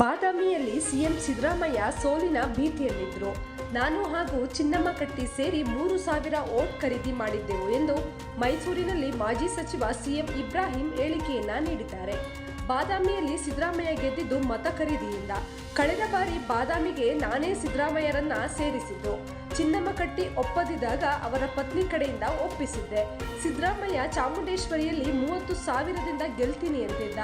ಬಾದಾಮಿಯಲ್ಲಿ ಸಿಎಂ ಸಿದ್ದರಾಮಯ್ಯ ಸೋಲಿನ ಭೀತಿಯಲ್ಲಿದ್ದರು ನಾನು ಹಾಗೂ ಚಿನ್ನಮ್ಮ ಕಟ್ಟಿ ಸೇರಿ ಮೂರು ಸಾವಿರ ಓಟ್ ಖರೀದಿ ಮಾಡಿದ್ದೆವು ಎಂದು ಮೈಸೂರಿನಲ್ಲಿ ಮಾಜಿ ಸಚಿವ ಸಿಎಂ ಇಬ್ರಾಹಿಂ ಹೇಳಿಕೆಯನ್ನ ನೀಡಿದ್ದಾರೆ. ಬಾದಾಮಿಯಲ್ಲಿ ಸಿದ್ದರಾಮಯ್ಯ ಗೆದ್ದಿದ್ದು ಮತ ಖರೀದಿಯಿಂದ. ಕಳೆದ ಬಾರಿ ಬಾದಾಮಿಗೆ ನಾನೇ ಸಿದ್ದರಾಮಯ್ಯರನ್ನ ಸೇರಿಸಿದ್ದು. ಚಿನ್ನಮ್ಮ ಕಟ್ಟಿ ಒಪ್ಪದಿದ್ದಾಗ ಅವರ ಪತ್ನಿ ಕಡೆಯಿಂದ ಒಪ್ಪಿಸಿದ್ದೆ. ಸಿದ್ದರಾಮಯ್ಯ ಚಾಮುಂಡೇಶ್ವರಿಯಲ್ಲಿ ಮೂವತ್ತು ಸಾವಿರದಿಂದ ಗೆಲ್ತೀನಿ ಅಂತಿದ್ದ.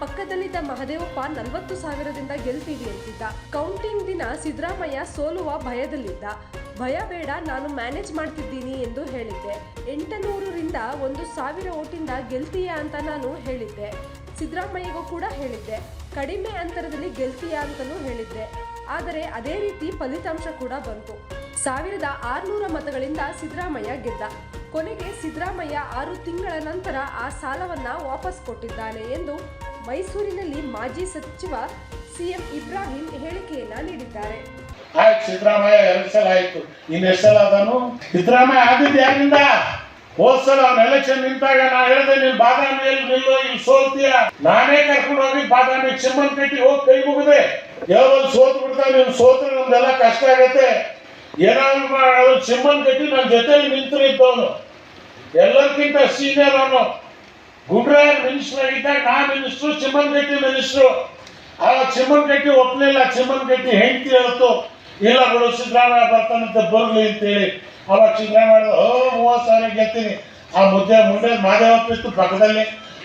ಪಕ್ಕದಲ್ಲಿದ್ದ ಮಹದೇವಪ್ಪ ನಲವತ್ತು ಸಾವಿರದಿಂದ ಗೆಲ್ತೀವಿ ಅಂತಿದ್ದ. ಕೌಂಟಿಂಗ್ ದಿನ ಸಿದ್ದರಾಮಯ್ಯ ಸೋಲುವ ಭಯದಲ್ಲಿದ್ದ. ಭಯ ಬೇಡ, ನಾನು ಮ್ಯಾನೇಜ್ ಮಾಡ್ತಿದ್ದೀನಿ ಎಂದು ಹೇಳಿದ್ದೆ. ಎಂಟುನೂರರಿಂದ ಒಂದು ಸಾವಿರ ಓಟಿಂದ ಗೆಲ್ತೀಯಾ ಅಂತ ನಾನು ಹೇಳಿದ್ದೆ. ಸಿದ್ದರಾಮಯ್ಯಗೂ ಕೂಡ ಹೇಳಿದ್ದೆ. ಕಡಿಮೆ ಅಂತರದಲ್ಲಿ ಗೆಲ್ತೀಯಾ ಅಂತಲೂ ಹೇಳಿದ್ದೆ. ಆದರೆ ಅದೇ ರೀತಿ ಫಲಿತಾಂಶ ಕೂಡ ಬಂತು. ಸಾವಿರದ ಆರುನೂರ ಮತಗಳಿಂದ ಸಿದ್ದರಾಮಯ್ಯ ಗೆದ್ದ. ಕೊನೆಗೆ ಸಿದ್ದರಾಮಯ್ಯ ಆರು ತಿಂಗಳ ನಂತರ ಆ ಸಾಲವನ್ನ ವಾಪಸ್ ಕೊಟ್ಟಿದ್ದಾನೆ ಎಂದು ಮೈಸೂರಿನಲ್ಲಿ ಮಾಜಿ ಸಚಿವ ಸಿಎಂ ಇಬ್ರಾಹಿಂ ಹೇಳಿಕೆಯನ್ನ ನೀಡಿದ್ದಾರೆ. ಸಿದ್ದರಾಮಯ್ಯ ಎರಡು ಸಲ ಆಯ್ತು. ಸಲ ಅದಾನು ಸಿದ್ದರಾಮಯ್ಯ ಆಗಿದ್ದು ಯಾರಿಂದ? ಹೋದ್ ಸಲ ಅವ್ನ ಎಲೆಕ್ಷನ್ ನಿಂತಾಗ ನಾ ಹೇಳ್ದೆ, ನೀನ್ ಬಾದಾಮಿಯಲ್ಲಿ ನಿಲ್ಲು, ಇಲ್ಲಿ ಸೋಲ್ತೀಯ ನಾನೇ ಕರ್ಕೊಂಡು ಹೋಗಿ ಬಾದಾಮಿ ಚಿಮ್ಮನ್ ಕಟ್ಟಿ ಹೋಗಿ ಕೈ ಮುಗಿದೆ. ಯಾವಾಗ ಸೋತ್ ಬಿಡ್ತಾವ ನೀವು ಸೋತ್ರೆ ನಮ್ದೆಲ್ಲ ಕಷ್ಟ ಆಗತ್ತೆ. ಏನಾದ್ರು ಮಾಡೋದು ಚಿಮ್ಮನ್ ಕಟ್ಟಿ ನನ್ನ ಜೊತೆಲಿ ನಿಂತು ಇದ್ದವನು ಎಲ್ಲರಿಗಿಂತ ಸೀನಿಯರ್ ಅವನು. ಗುಡ್ರಾಯ ಮಿನಿಸ್ಟರ್ ಆಗಿದ್ದಾಗ ನಾ ಮಿನಿಸ್ಟ್ರು ಸಿಂಹನ್ ಕಟ್ಟಿ ಮಿನಿಸ್ಟ್ರು ಆಗ ಸಿಂಹನ್ ಕಟ್ಟಿ ಒಪ್ಪಲಿಲ್ಲ ಚಿಮ್ಮನ್ ಕಟ್ಟಿ ಹೆಂಡತಿ ಹೇಳ್ತು, ಇಲ್ಲ ಬಿಡು, ಸಿದ್ದರಾಮಯ್ಯ ಬರ್ತಾನಂತ ಬರ್ಲಿ ಅಂತೇಳಿ. ಅವಾಗ ಸಿದ್ದರಾಮಯ್ಯ ಓ ಮೂವತ್ತು ಸಾವಿರ ಗೆಲ್ತೀನಿ. ಆ ಮುದ್ದೆ ಮುಂಡೆ ಮಾದೇವಪ್ಪ ಇತ್ತು ಪಕ್ಕದಲ್ಲಿ.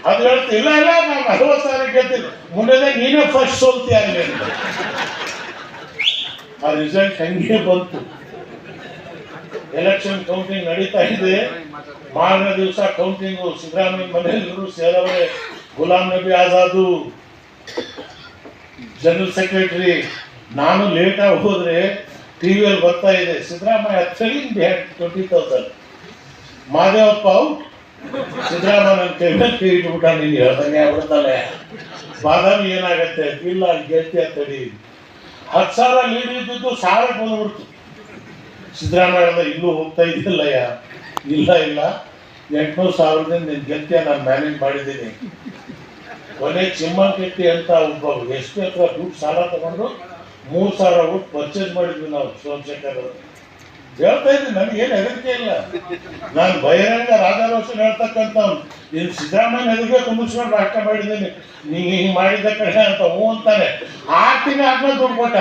ಅದು ಹೇಳ್ತು, ಇಲ್ಲ ಇಲ್ಲ, ನಾನು ನಲವತ್ತು ಸಾವಿರ ಗೆಲ್ತೀನಿ. ಮುಂದೆ ನೀನೇ ಫಸ್ಟ್ ಸೋಲ್ತೀಯ ಅಲ್ಲಿ ಆ ರಿಸಲ್ಟ್ ಹಂಗೆ ಬಂತು. ಎಲೆಕ್ಷನ್ ಕೌಂಟಿಂಗ್ ನಡೀತಾ ಇದೆ. ಮಾರನೇ ದಿವಸ ಕೌಂಟಿಂಗು ಸಿದ್ದರಾಮಯ್ಯ ಮನೆಯಲ್ಲರೂ ಸೇರವರೇ. ಗುಲಾಂ ನಬಿ ಆಜಾದು ಜನರಲ್ ಸೆಕ್ರೆಟರಿ ನಾನು ಲೇಟಾಗಿ ಹೋದ್ರೆ ಟಿವಿಯಲ್ಲಿ ಬರ್ತಾ ಇದೆ. Siddaramaiah selling behind twenty thousand Mahadevappa out. Siddaramaiah ನನ್ನ ಕೈ ಮೇಲೆ ಕೈ ಇಟ್ಬಿಟ್ಟ, ನೀನು ಬಾದಾಮಿ ಏನಾಗತ್ತೆ? ಇಲ್ಲ ಗೆಲ್ತಿ ಹತ್ತು ಸಾವಿರ ಲೀಡ್ ಇದ್ದಿದ್ದು ಸಾವಿರ ಬಂದ್ಬಿಡ್ತು. ಸಿದ್ದರಾಮಯ್ಯ ಇಲ್ಲೂ ಹೋಗ್ತಾ ಇದ್ದಿಲ್ಲಯ್ಯ ಇಲ್ಲ ಇಲ್ಲ. ಎಂಟ್ನೂರು ಸಾವಿರದಿಂದ ನಿಮ್ಮ ಗೆಲ್ತಿಯ ನಾನು ಮ್ಯಾನೇಜ್ ಮಾಡಿದ್ದೀನಿ. ಕೊನೆ ಚಿಮ್ಮನ್ ಕೆಟ್ಟಿ ಅಂತ ಒಬ್ಬ ಪಿ ಹತ್ರ ದುಡ್ಡು ಸಾಲ ತಗೊಂಡು ಮೂರು ಸಾವಿರ ಊಟ ಪರ್ಚೇಸ್ ಮಾಡಿದ್ವಿ ನಾವು, ಸೋಮಶೇಖರ್ ಅವರು. ಹೇಳ್ತಾ ಇದ್ದೀನಿ ನನಗೇನು ಹೆದರಿಕೆ ಇಲ್ಲ. ನಾನು ಬಹಿರಂಗ ರಾಜಾರೋಷನ್ ಹೇಳ್ತಕ್ಕಂಥ ನೀನು ಸಿದ್ದರಾಮಯ್ಯ ಎದುರಿಗೆ ಕುಂದಿಸ್ಕೊಂಡು ರಾಷ್ಟ್ರ ಮಾಡಿದ್ದೀನಿ. ನೀ ಹಿಂಗೆ ಮಾಡಿದ ಕಡೆ ಅಂತ ಹ್ಞೂ ಅಂತಾನೆ. ಆ ತಿಂಗಳ ಆದ್ಮೇಲೆ ದುಡ್ಡು ಕೊಟ್ಟ